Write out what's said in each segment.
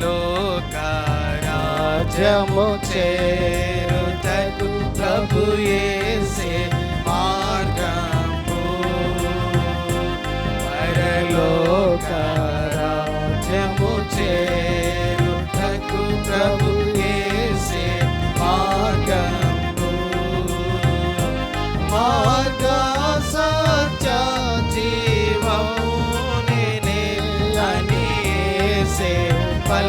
लोकाराजमुचे तु प्रभु ये सेवा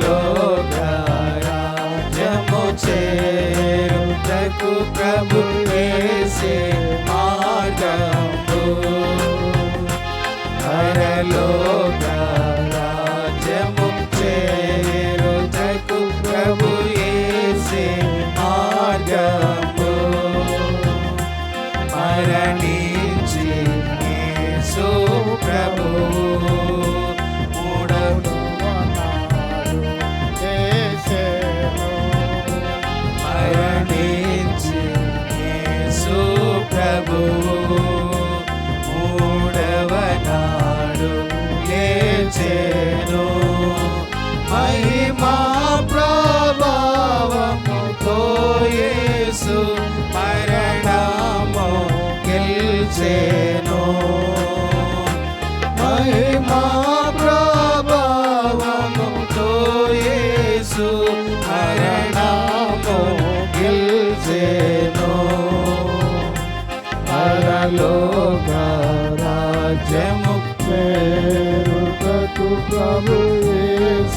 లోకరాజ్యము చేరుటకు ప్రభు వేసే మార్గము. పరలో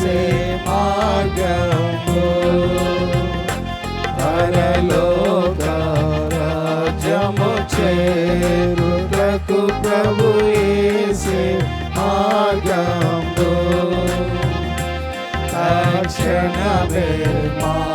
సే మార్గము. పరలోక రాజ్యము చేరుటకు ప్రభు యేసే మార్గము. తక్షణమే మారు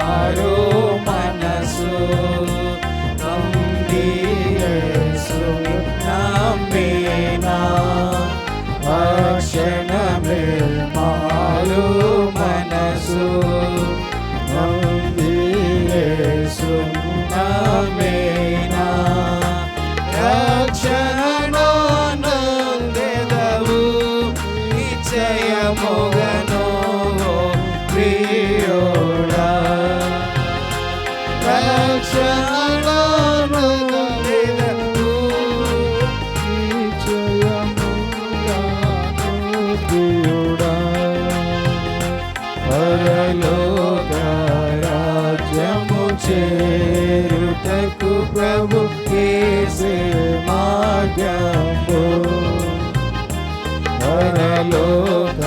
మార్గము పరలోక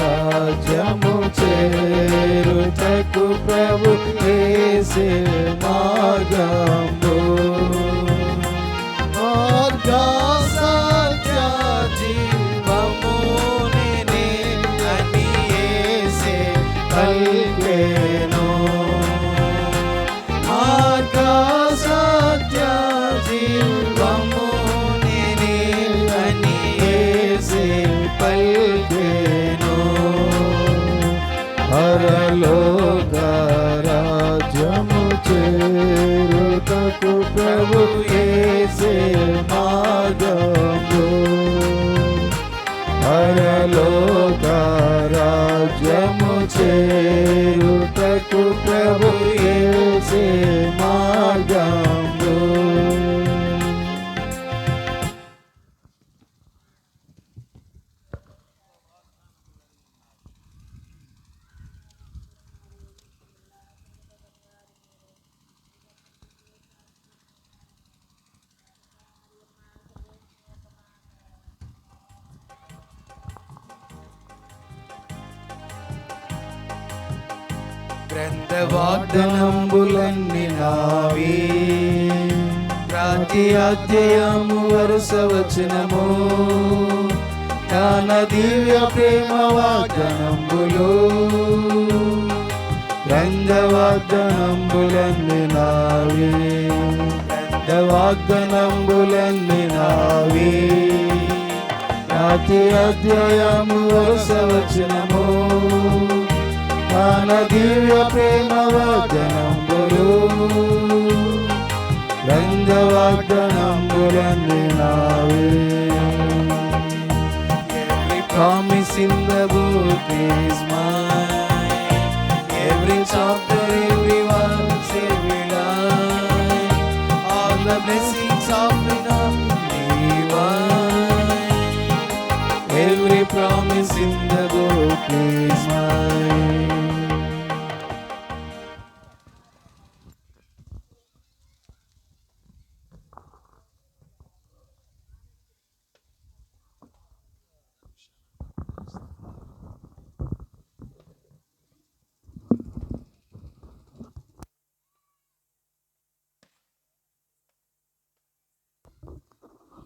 రాజ్యము చేరుటకు ప్రభు కేసే గ్రంథ వాగ్దనంబులన్నీ నావే. ప్రతి అధ్యయము వరుస వచనము. జ్ఞాన దివ్య ప్రేమ వాగ్దనంబులు గ్రంథ వాగ్దనంబులన్నీ నావే. గ్రంథ వాగ్దనంబులన్నీ నావే. ప్రతి అధ్యయము వరుస వచనము. మన దివ్య ప్రేమవచనంబులు రంజవాగ్దనంబులందినావే Every promise in the book is mine. Every chapter, every verse, every line. All the blessings of the divine. Every promise in the book is mine.